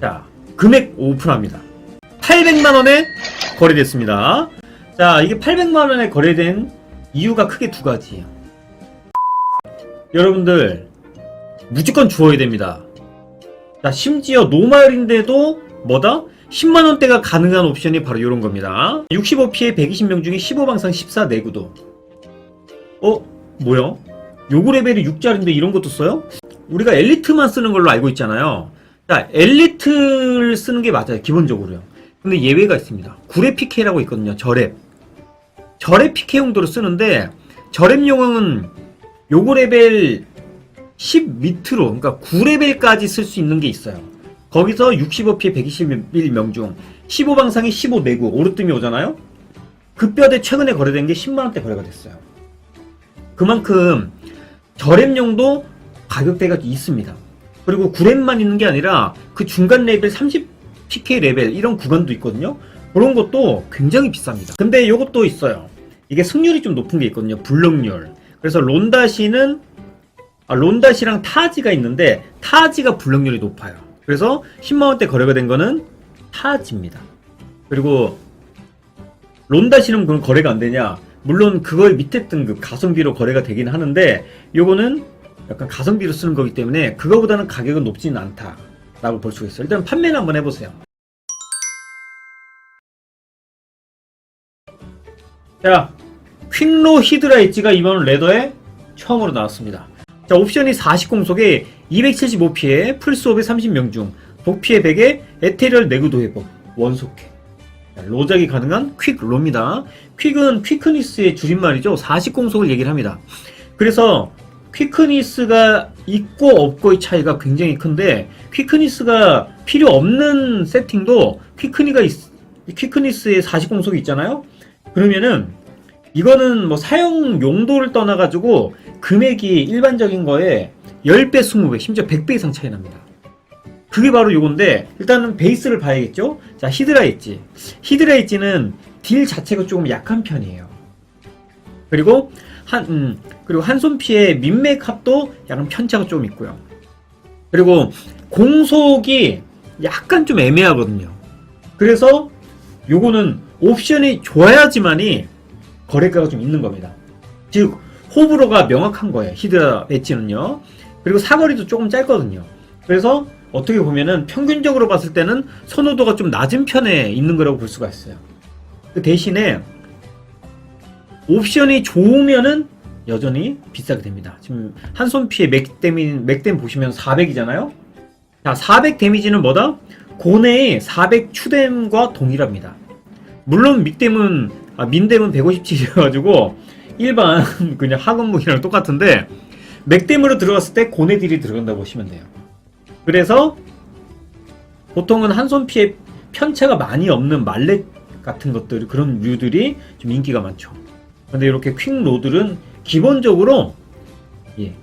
자, 금액 오픈합니다. 800만원에 거래됐습니다. 자, 이게 800만원에 거래된 이유가 크게 두 가지예요. 여러분들, 무조건 주어야 됩니다. 자, 심지어 노말인데도 뭐다? 10만원대가 가능한 옵션이 바로 이런 겁니다. 65피해 120명 중에 15방상 14 내구도. 어? 뭐야? 요구 레벨이 6짜리인데 이런 것도 써요? 우리가 엘리트만 쓰는 걸로 알고 있잖아요. 자, 엘리트를 쓰는 게 맞아요. 기본적으로요. 근데 예외가 있습니다. 구레 PK라고 있거든요. 저랩. 저랩 PK 용도로 쓰는데 저랩용은 요구 레벨 10 밑으로 그러니까 9레벨까지 쓸 수 있는 게 있어요. 거기서 65피해 121 명 중 15방상이 15 내구 오르뜸이 오잖아요. 그 뼈대 최근에 거래된 게 10만원대 거래가 됐어요. 그만큼 저랩용도 가격대가 있습니다. 그리고 9렙만 있는 게 아니라 그 중간 레벨 30PK 레벨 이런 구간도 있거든요. 그런 것도 굉장히 비쌉니다. 근데 이것도 있어요. 이게 승률이 좀 높은 게 있거든요. 블럭률. 그래서 론다시는 아, 론다시랑 타지가 있는데 타지가 블럭률이 높아요. 그래서 10만원대 거래가 된 거는 타지입니다. 그리고 론다시는 그럼 거래가 안 되냐? 물론 그걸 밑에 등급 가성비로 거래가 되긴 하는데 요거는 약간 가성비로 쓰는 거기 때문에 그거보다는 가격은 높지는 않다라고 볼 수가 있어요. 일단 판매는 한번 해보세요. 자, 퀵로 히드라 엣지가 이번 레더에 처음으로 나왔습니다. 자, 옵션이 40공속에 275피해, 풀스옵에 30명 중, 복피해 100에 에테리얼 내구도 회복, 원속해. 자, 로작이 가능한 퀵로입니다. 퀵은 퀴크니스의 줄임말이죠. 40공속을 얘기를 합니다. 그래서 퀴크니스가 있고 없고의 차이가 굉장히 큰데 퀴크니스가 필요 없는 세팅도 퀴크니가 있, 퀴크니스의 40공속이 있잖아요. 그러면은 이거는 뭐 사용 용도를 떠나가지고 금액이 일반적인 거에 10배, 20배, 심지어 100배 이상 차이 납니다. 그게 바로 요건데 일단은 베이스를 봐야겠죠? 자, 히드라 엣지. 히드라 엣지는 딜 자체가 조금 약한 편이에요. 그리고 한 음, 그리고 한손 피해 민맥 합도 약간 편차가 좀 있고요. 그리고 공속이 약간 좀 애매하거든요. 그래서 요거는 옵션이 좋아야지만이 거래가가 좀 있는 겁니다. 즉 호불호가 명확한 거예요. 히드라 엣지는요. 그리고 사거리도 조금 짧거든요. 그래서 어떻게 보면은 평균적으로 봤을 때는 선호도가 좀 낮은 편에 있는 거라고 볼 수가 있어요. 그 대신에 옵션이 좋으면은 여전히 비싸게 됩니다. 지금 한손 피해 맥댐이 맥댐 보시면 400이잖아요. 자, 400 데미지는 뭐다? 고내의 400 추뎀과 동일합니다. 물론 밑댐은 아, 민댐은 157이어가지고 일반 그냥 학원 무기랑 똑같은데 맥댐으로 들어갔을 때 고내 딜이 들어간다고 보시면 돼요. 그래서 보통은 한 손 피해 편차가 많이 없는 말렛 같은 것들 그런 류들이 좀 인기가 많죠. 근데 이렇게 퀵 로들은 기본적으로 예,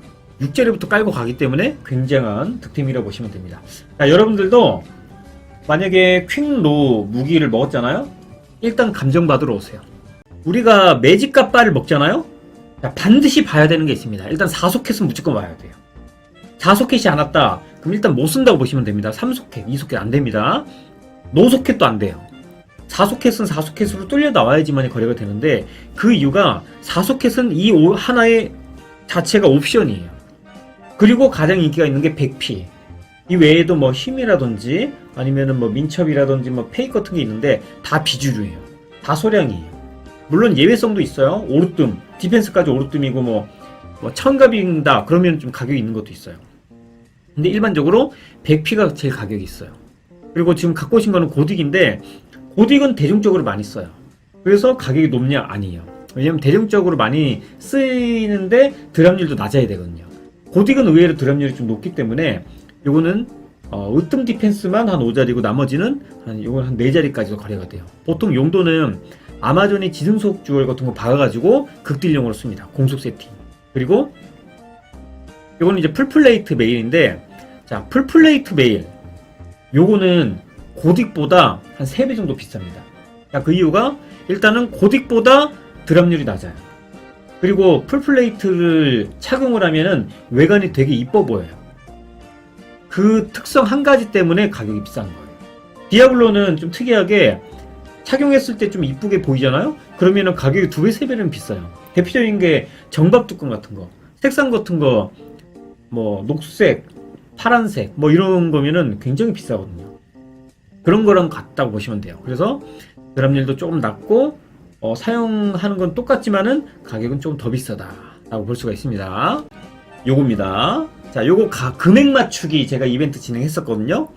6자리부터 깔고 가기 때문에 굉장한 득템이라고 보시면 됩니다. 자, 여러분들도 만약에 퀵로 무기를 먹었잖아요. 일단 감정 받으러 오세요. 우리가 매직 갓바를 먹잖아요. 자, 반드시 봐야 되는 게 있습니다. 일단 4소켓은 무조건 와야 돼요. 4소켓이 안 왔다. 그럼 일단 못 쓴다고 보시면 됩니다. 3소켓, 2소켓 안 됩니다. 노소켓도 안 돼요. 4소켓은 4소켓으로 뚫려 나와야지만 거래가 되는데 그 이유가 4소켓은 이 오- 하나의 자체가 옵션이에요. 그리고 가장 인기가 있는 게 100P. 이 외에도 뭐 힘이라든지 아니면은 뭐 민첩이라든지 뭐 페이 같은 게 있는데 다 비주류예요. 다 소량이에요. 물론 예외성도 있어요. 오르뜸, 디펜스까지 오르뜸이고 뭐, 뭐 천갑인다 그러면 좀 가격이 있는 것도 있어요. 근데 일반적으로 100P가 제일 가격이 있어요. 그리고 지금 갖고 오신 거는 고딕인데 고딕은 대중적으로 많이 써요. 그래서 가격이 높냐? 아니에요. 왜냐면 대중적으로 많이 쓰이는데 드랍률도 낮아야 되거든요. 고딕은 의외로 드랍률이 좀 높기 때문에 요거는 어, 으뜸 디펜스만 한 5자리고 나머지는 한 요건 한 4자리까지도 거래가 돼요. 보통 용도는 아마존이 지승속 주얼 같은 거 박아가지고 극딜용으로 씁니다. 공속 세팅. 그리고 요거는 이제 풀플레이트 메일인데 자 풀플레이트 메일 요거는 고딕보다 한 3배 정도 비쌉니다. 자, 그 이유가 일단은 고딕보다 드랍률이 낮아요. 그리고 풀플레이트를 착용을 하면은 외관이 되게 이뻐 보여요. 그 특성 한 가지 때문에 가격이 비싼 거예요. 디아블로는 좀 특이하게 착용했을 때 좀 이쁘게 보이잖아요? 그러면은 가격이 두 배, 세 배는 비싸요. 대표적인 게 정박 뚜껑 같은 거, 색상 같은 거, 뭐, 녹색, 파란색, 뭐 이런 거면은 굉장히 비싸거든요. 그런 거랑 같다고 보시면 돼요. 그래서 드랍률도 조금 낮고, 어, 사용하는 건 똑같지만은 가격은 좀 더 비싸다라고 볼 수가 있습니다. 요겁니다. 자, 요거 가, 금액 맞추기 제가 이벤트 진행했었거든요.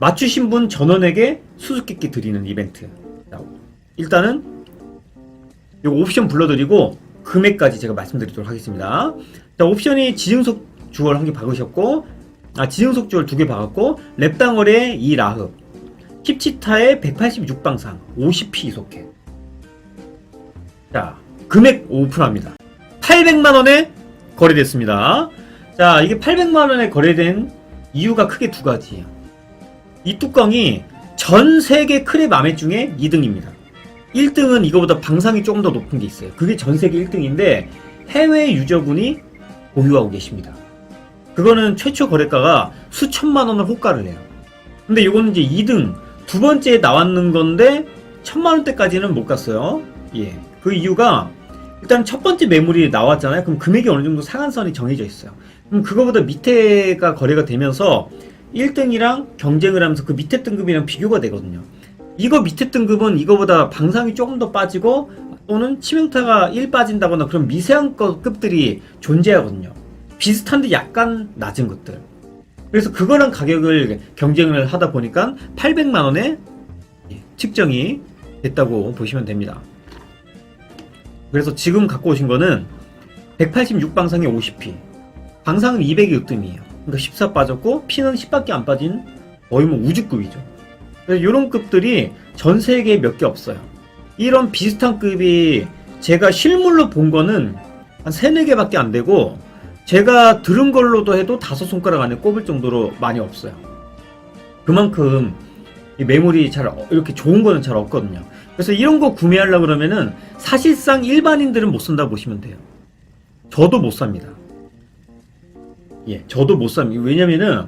맞추신 분 전원에게 수수께끼 드리는 이벤트. 자, 일단은 요 옵션 불러드리고 금액까지 제가 말씀드리도록 하겠습니다. 자, 옵션이 지증석 주얼 한 개 박으셨고, 아, 지증석 주얼 두 개 박았고, 랩당월에 이 라흐, 킵치타의 186방상, 50p 이속해. 자, 금액 오픈합니다. 800만원에 거래됐습니다. 자, 이게 800만원에 거래된 이유가 크게 두 가지예요. 이 뚜껑이 전 세계 크랩 아메 중에 2등입니다. 1등은 이거보다 방상이 조금 더 높은 게 있어요. 그게 전 세계 1등인데 해외 유저분이 보유하고 계십니다. 그거는 최초 거래가가 수천만 원을 호가를 해요. 근데 이거는 이제 2등 두 번째에 나왔는 건데 천만 원대까지는 못 갔어요. 예. 그 이유가 일단 첫 번째 매물이 나왔잖아요. 그럼 금액이 어느 정도 상한선이 정해져 있어요. 그럼 그거보다 밑에가 거래가 되면서 1등이랑 경쟁을 하면서 그 밑에 등급이랑 비교가 되거든요. 이거 밑에 등급은 이거보다 방상이 조금 더 빠지고 또는 치명타가 1 빠진다거나 그런 미세한 거- 급들이 존재하거든요. 비슷한데 약간 낮은 것들. 그래서 그거랑 가격을 경쟁을 하다 보니까 800만 원에 예, 측정이 됐다고 보시면 됩니다. 그래서 지금 갖고 오신 거는 186방상에 50p. 방상은 200이 으뜸이에요. 그러니까 14 빠졌고 P는 10밖에 안 빠진 거의 뭐 우주급이죠. 그래서 이런 급들이 전 세계에 몇 개 없어요. 이런 비슷한 급이 제가 실물로 본 거는 한 3, 4개밖에 안 되고 제가 들은 걸로도 해도 다섯 손가락 안에 꼽을 정도로 많이 없어요. 그만큼 이 매물이 잘 어- 이렇게 좋은 거는 잘 없거든요. 그래서 이런 거 구매하려고 그러면은 사실상 일반인들은 못 산다 보시면 돼요. 저도 못 삽니다. 예, 저도 못 삽니다. 왜냐면은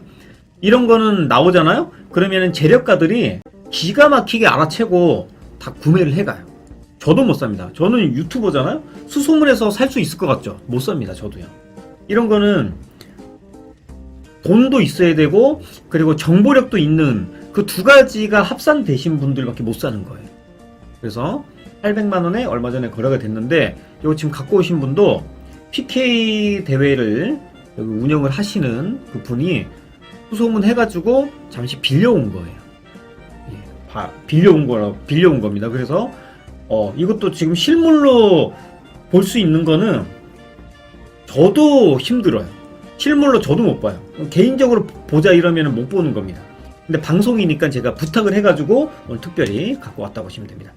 이런 거는 나오잖아요? 그러면은 재력가들이 기가 막히게 알아채고 다 구매를 해가요. 저도 못 삽니다. 저는 유튜버잖아요? 수소문해서 살 수 있을 것 같죠? 못 삽니다, 저도요. 이런 거는 돈도 있어야 되고, 그리고 정보력도 있는 그 두 가지가 합산되신 분들밖에 못 사는 거예요. 그래서 800만 원에 얼마 전에 거래가 됐는데, 이거 지금 갖고 오신 분도 PK 대회를 운영을 하시는 그 분이 수소문 해가지고 잠시 빌려온 거예요. 예, 바- 빌려온 거라 빌려온 겁니다. 그래서 어 이것도 지금 실물로 볼 수 있는 거는 저도 힘들어요. 실물로 저도 못 봐요. 개인적으로 보자 이러면 못 보는 겁니다. 근데 방송이니까 제가 부탁을 해가지고 오늘 특별히 갖고 왔다고 보시면 됩니다.